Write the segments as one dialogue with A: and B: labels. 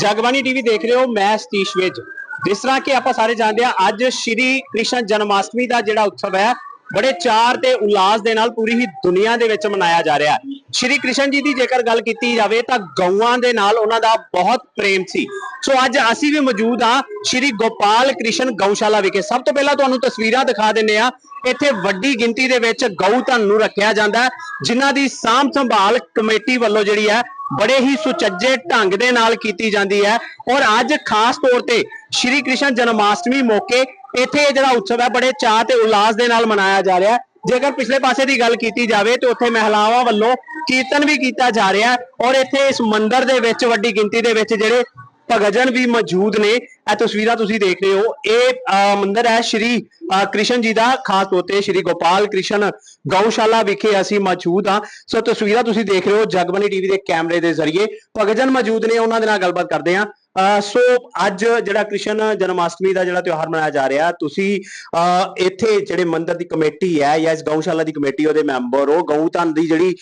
A: Jagbani TV ਦੇਖ ਰਹੇ ਹੋ ਮੈਂ ਸਤੀਸ਼ ਵਿੱਚ ਜਿਸ ਤਰ੍ਹਾਂ ਕਿ ਆਪਾਂ ਸਾਰੇ ਜਾਣਦੇ ਆ ਅੱਜ ਸ਼੍ਰੀ ਕ੍ਰਿਸ਼ਨ ਜਨਮਾਸ਼ਟਮੀ ਦਾ ਜਿਹੜਾ ਉਤਸਵ ਹੈ, ਬੜੇ ਚਾਰ ਤੇ ਉਲਾਸ ਦੇ ਨਾਲ ਪੂਰੀ ਹੀ ਦੁਨੀਆ ਦੇ ਵਿੱਚ ਮਨਾਇਆ ਜਾ ਰਿਹਾ ਹੈ। ਸ਼੍ਰੀ ਕ੍ਰਿਸ਼ਨ ਜੀ ਦੀ ਜੇਕਰ ਗੱਲ ਕੀਤੀ ਜਾਵੇ ਤਾਂ ਗਊਆਂ ਦੇ ਨਾਲ ਉਹਨਾਂ ਦਾ ਬਹੁਤ ਪ੍ਰੇਮ ਸੀ। ਸੋ ਅੱਜ ਅਸੀਂ ਵੀ ਮੌਜੂਦ ਆ ਸ਼੍ਰੀ ਗੋਪਾਲ ਕ੍ਰਿਸ਼ਨ ਗਊਸ਼ਾਲਾ ਵਿਖੇ। ਸਭ ਤੋਂ ਪਹਿਲਾਂ ਤੁਹਾਨੂੰ ਤਸਵੀਰਾਂ ਦਿਖਾ ਦਿੰਨੇ ਆ ਇੱਥੇ ਵੱਡੀ ਗਿਣਤੀ ਦੇ ਵਿੱਚ ਗਊ ਧਨ ਨੂੰ ਰੱਖਿਆ ਜਾਂਦਾ ਹੈ, ਜਿਨ੍ਹਾਂ ਦੀ ਸਾਂਭ ਸੰਭਾਲ ਕਮੇਟੀ ਵੱਲੋਂ ਜਿਹੜੀ ਹੈ ਬੜੇ ਹੀ ਸੁਚੱਜੇ ਢੰਗ ਦੇ ਨਾਲ ਕੀਤੀ ਜਾਂਦੀ ਹੈ। ਔਰ ਅੱਜ ਖਾਸ ਤੌਰ ਤੇ ਸ਼੍ਰੀ ਕ੍ਰਿਸ਼ਨ ਜਨਮਾਸ਼ਟਮੀ ਮੌਕੇ ਇੱਥੇ ਇਹ ਜਿਹੜਾ ਉਤਸਵ ਹੈ, ਬੜੇ ਚਾਅ ਤੇ ਉਲਾਸ ਦੇ ਨਾਲ ਮਨਾਇਆ ਜਾ ਰਿਹਾ ਹੈ। ਜੇਕਰ ਪਿਛਲੇ ਪਾਸੇ ਦੀ ਗੱਲ ਕੀਤੀ ਜਾਵੇ ਤੇ ਉੱਥੇ ਮਹਿਲਾਵਾਂ ਵੱਲੋਂ ਕੀਰਤਨ ਵੀ ਕੀਤਾ ਜਾ ਰਿਹਾ ਔਰ ਇੱਥੇ ਇਸ ਮੰਦਿਰ ਦੇ ਵਿੱਚ, ਵੱਡੀ ਗਿਣਤੀ ਦੇ ਵਿੱਚ ਜਿਹੜੇ ਭਗਜਨ ਵੀ ਮੌਜੂਦ ਨੇ। ਇਹ ਤਸਵੀਰਾਂ ਤੁਸੀਂ ਦੇਖ ਰਹੇ ਹੋ। ਇਹ ਮੰਦਿਰ ਹੈ ਸ਼੍ਰੀ ਅਹ, ਕ੍ਰਿਸ਼ਨ ਜੀ ਦਾ ਖਾਸ ਤੌਰ ਤੇ ਸ਼੍ਰੀ ਗੋਪਾਲ ਕ੍ਰਿਸ਼ਨ ਗਊਸ਼ਾਲਾ ਵਿਖੇ ਅਸੀਂ ਮੌਜੂਦ ਹਾਂ। ਸੋ ਤਸਵੀਰਾਂ ਤੁਸੀਂ ਦੇਖ ਰਹੇ ਹੋ ਜਗਬਨੀ ਟੀਵੀ ਦੇ ਕੈਮਰੇ ਦੇ ਜ਼ਰੀਏ। ਭਗਜਨ ਮੌਜੂਦ ਨੇ ਉਹਨਾਂ ਦੇ ਨਾਲ ਗੱਲਬਾਤ ਕਰਦੇ ਹਾਂ। ਅਹ, ਸੋ ਅੱਜ ਜਿਹੜਾ ਕ੍ਰਿਸ਼ਨ ਜਨਮਾਸ਼ਟਮੀ ਦਾ ਜਿਹੜਾ ਤਿਉਹਾਰ ਮਨਾਇਆ ਜਾ ਰਿਹਾ ਤੁਸੀਂ ਅਹ, ਇੱਥੇ ਜਿਹੜੇ ਮੰਦਿਰ ਦੀ ਕਮੇਟੀ ਹੈ ਜਾਂ ਇਸ ਗਊਸ਼ਾਲਾ ਦੀ ਕਮੇਟੀ ਉਹਦੇ ਮੈਂਬਰ ਹੋ। ਗਊ ਧਨ ਦੀ ਜਿਹੜੀ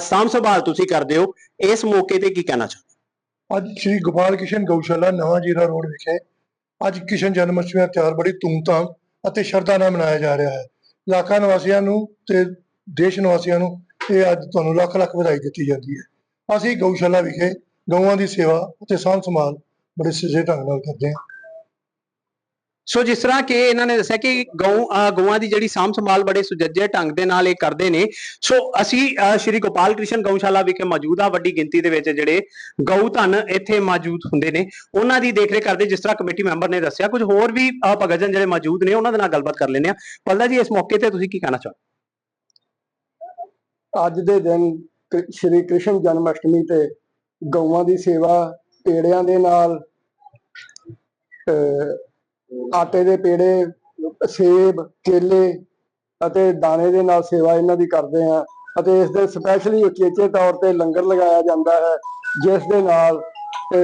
A: ਸਾਂਭ ਸੰਭਾਲ ਤੁਸੀਂ ਕਰਦੇ ਹੋ। ਇਸ ਮੌਕੇ ਤੇ ਕੀ ਕਹਿਣਾ ਚਾਹੋ
B: ਅੱਜ ਸ੍ਰੀ ਗੋਪਾਲ ਕਿਸ਼ਨ ਗਊਸ਼ਾਲਾ ਨਵਾਂ ਜੀਰਾ ਰੋਡ ਵਿਖੇ ਅੱਜ ਕਿਸ਼ਨ ਜਨਮ ਅਸ਼ਟਮੀ ਦਾ ਤਿਉਹਾਰ ਬੜੀ ਧੂਮਧਾਮ ਅਤੇ ਸ਼ਰਧਾ ਨਾਲ ਮਨਾਇਆ ਜਾ ਰਿਹਾ ਹੈ। ਲੱਖਾਂ ਨਿਵਾਸੀਆਂ ਨੂੰ ਤੇ ਦੇਸ਼ ਨਿਵਾਸੀਆਂ ਨੂੰ ਇਹ ਅੱਜ ਤੁਹਾਨੂੰ ਲੱਖ ਲੱਖ ਵਧਾਈ ਦਿੱਤੀ ਜਾਂਦੀ ਹੈ। ਅਸੀਂ ਗਊਸ਼ਾਲਾ ਵਿਖੇ ਗਊਆਂ ਦੀ ਸੇਵਾ ਅਤੇ ਸਾਂਭ ਸੰਭਾਲ ਬੜੇ ਸਿੱਧੇ ਢੰਗ ਨਾਲ ਕਰਦੇ ਹਾਂ।
A: ਸੋ ਜਿਸ ਤਰ੍ਹਾਂ ਕਿ ਇਹਨਾਂ ਨੇ ਦੱਸਿਆ ਕਿ ਗਊ ਅਹ ਗਊਆਂ ਦੀ ਜਿਹੜੀ ਸਾਂਭ ਸੰਭਾਲ ਬੜੇ ਸੁਚੱਜੇ ਢੰਗ ਦੇ ਨਾਲ ਇਹ ਕਰਦੇ ਨੇ ਸੋ ਅਸੀਂ ਅਹ ਸ਼੍ਰੀ ਗੋਪਾਲ ਕ੍ਰਿਸ਼ਨ ਗਊਸ਼ਾਲਾ ਵਿਖੇ ਮੌਜੂਦ ਆ ਵੱਡੀ ਗਿਣਤੀ ਦੇ ਵਿੱਚ ਜਿਹੜੇ ਗਊ ਧਨ ਇੱਥੇ ਮੌਜੂਦ ਹੁੰਦੇ ਨੇ ਉਹਨਾਂ ਦੀ ਦੇਖਰੇਖ ਕਰਦੇ ਜਿਸ ਤਰ੍ਹਾਂ ਕਮੇਟੀ ਮੈਂਬਰ ਨੇ ਦੱਸਿਆ ਕੁਝ ਹੋਰ ਵੀ ਅਹ ਭਗਤਜਨ ਜਿਹੜੇ ਮੌਜੂਦ ਨੇ ਉਹਨਾਂ ਦੇ ਨਾਲ ਗੱਲਬਾਤ ਕਰ ਲੈਂਦੇ ਆ ਪੱਲਾ ਜੀ ਇਸ ਮੌਕੇ ਤੇ ਤੁਸੀਂ ਕੀ ਕਹਿਣਾ ਚਾਹੋ
C: ਅੱਜ ਦੇ ਦਿਨ ਸ਼੍ਰੀ ਕ੍ਰਿਸ਼ਨ ਜਨਮ ਅਸ਼ਟਮੀ ਤੇ ਗਊਆਂ ਦੀ ਸੇਵਾ ਪੇੜਿਆਂ ਦੇ ਨਾਲ ਅਹ, ਆਟੇ ਦੇ ਪੇੜੇ, ਸੇਬ, ਕੇਲੇ ਅਤੇ ਦਾਣੇ ਦੇ ਨਾਲ ਸੇਵਾ ਇਹਨਾਂ ਦੀ ਕਰਦੇ ਹਾਂ ਅਤੇ ਇਸ ਦੇ ਸਪੈਸ਼ਲੀ ਉਚੇਚੇ ਤੌਰ ਤੇ ਲੰਗਰ ਲਗਾਇਆ ਜਾਂਦਾ ਹੈ, ਜਿਸ ਦੇ ਨਾਲ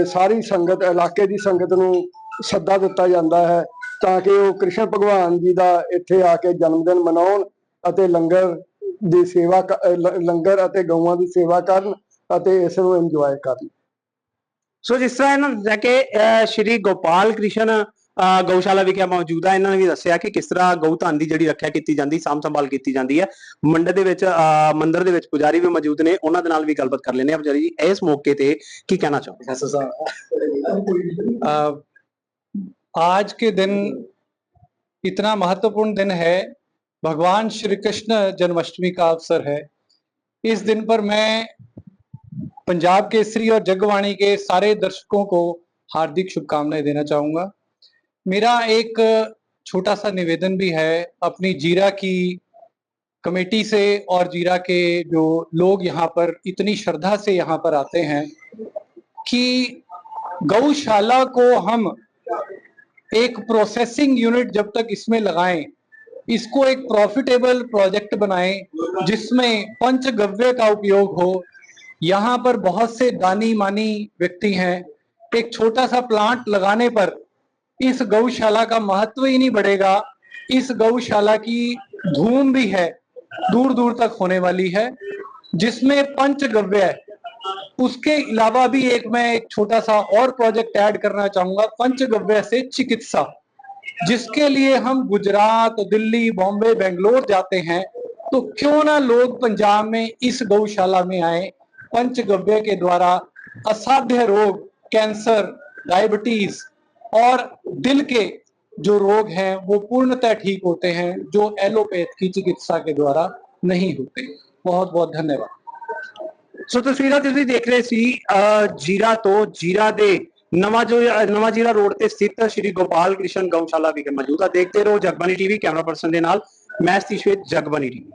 C: ਸਾਰੀ ਸੰਗਤ, ਇਲਾਕੇ ਦੀ ਸੰਗਤ ਨੂੰ ਸੱਦਾ ਦਿੱਤਾ ਜਾਂਦਾ ਹੈ ਤਾਂ ਕਿ ਉਹ ਕ੍ਰਿਸ਼ਨ ਭਗਵਾਨ ਜੀ ਦਾ ਇੱਥੇ ਆ ਕੇ ਜਨਮ ਦਿਨ ਮਨਾਉਣ ਅਤੇ ਲੰਗਰ ਦੀ ਸੇਵਾ ਲੰਗਰ ਅਤੇ ਗਊਆਂ ਦੀ ਸੇਵਾ ਕਰਨ ਅਤੇ ਇਸ ਨੂੰ ਇੰਜੋਏ ਕਰਨ।
A: ਸੋ ਜਿਸ ਤਰ੍ਹਾਂ ਇਹਨਾਂ ਨੇ ਦੱਸਿਆ ਕਿ ਸ਼੍ਰੀ ਗੋਪਾਲ ਕ੍ਰਿਸ਼ਨ ਗਊਸ਼ਾਲਾ ਵਿਖੇ ਮੌਜੂਦ ਆ ਇਹਨਾਂ ਨੇ ਵੀ ਦੱਸਿਆ ਕਿ ਕਿਸ ਤਰ੍ਹਾਂ ਗਊ ਧਨ ਦੀ ਜਿਹੜੀ ਰੱਖਿਆ ਕੀਤੀ ਜਾਂਦੀ ਸਾਂਭ ਸੰਭਾਲ ਕੀਤੀ ਜਾਂਦੀ ਹੈ ਮੰਦਰ ਦੇ ਵਿੱਚ ਅਹ ਮੰਦਿਰ ਦੇ ਵਿੱਚ ਪੁਜਾਰੀ ਵੀ ਮੌਜੂਦ ਨੇ ਉਹਨਾਂ ਦੇ ਨਾਲ ਵੀ ਗੱਲਬਾਤ ਕਰ ਲੈਂਦੇ ਆ ਪੁਜਾਰੀ ਜੀ ਇਸ ਮੌਕੇ ਤੇ ਕੀ ਕਹਿਣਾ ਚਾਹੋਗੇ
D: अ, आज के दिन इतना महत्वपूर्ण दिन है भगवान श्री कृष्ण जन्माष्टमी का अवसर है इस दिन पर मैं पंजाब केसरी और जगवाणी के सारे दर्शकों को हार्दिक शुभकामनाएं देना चाहूंगा मेरा एक छोटा सा निवेदन भी है अपनी जीरा की कमेटी से और जीरा के जो लोग यहाँ पर इतनी श्रद्धा से यहाँ पर आते हैं कि गौशाला को हम एक प्रोसेसिंग यूनिट जब तक इसमें लगाएँ, इसको एक प्रॉफिटेबल प्रोजेक्ट बनाएँ, जिसमें पंचगव्य का उपयोग हो। यहाँ पर बहुत से दानी मानी व्यक्ति हैं। एक छोटा सा प्लांट लगाने पर इस गौशाला का महत्व ही नहीं बढ़ेगा। इस गौशाला की धूम भी है, दूर दूर तक होने वाली है, जिसमें पंचगव्य है। उसके अलावा भी एक मैं एक छोटा सा और प्रोजेक्ट ऐड करना चाहूँगा, पंचगव्य से चिकित्सा, जिसके लिए हम गुजरात, दिल्ली, बॉम्बे, बेंगलोर जाते हैं तो क्यों ना लोग पंजाब में इस गौशाला में आए, पंचगव्य के द्वारा असाध्य रोग, कैंसर, डायबिटीज़ और दिल के जो रोग हैं वो पूर्णतः ठीक होते हैं जो एलोपैथ की चिकित्सा के द्वारा नहीं होते बहुत बहुत धन्यवाद
A: ਸੋ ਤਸਵੀਰਾਂ ਤੁਸੀਂ ਦੇਖ ਰਹੇ ਸੀ ਅਹ ਜੀਰਾ ਤੋਂ ਜੀਰਾ ਦੇ ਨਵਾਂ ਜੋ ਨਵਾਂ ਜੀਰਾ ਰੋਡ ਤੇ ਸਥਿਤ ਸ਼੍ਰੀ ਗੋਪਾਲ ਕ੍ਰਿਸ਼ਨ ਗਊਸ਼ਾਲਾ ਵਿਖੇ ਮੌਜੂਦ ਆ ਦੇਖਦੇ ਰਹੋ ਜਗਬਾਨੀ ਟੀਵੀ ਕੈਮਰਾ ਪਰਸਨ ਦੇ ਨਾਲ ਮੈਂ ਸਤੀਸ਼ ਵੇਦ ਜਗਬਾਨੀ ਟੀਵੀ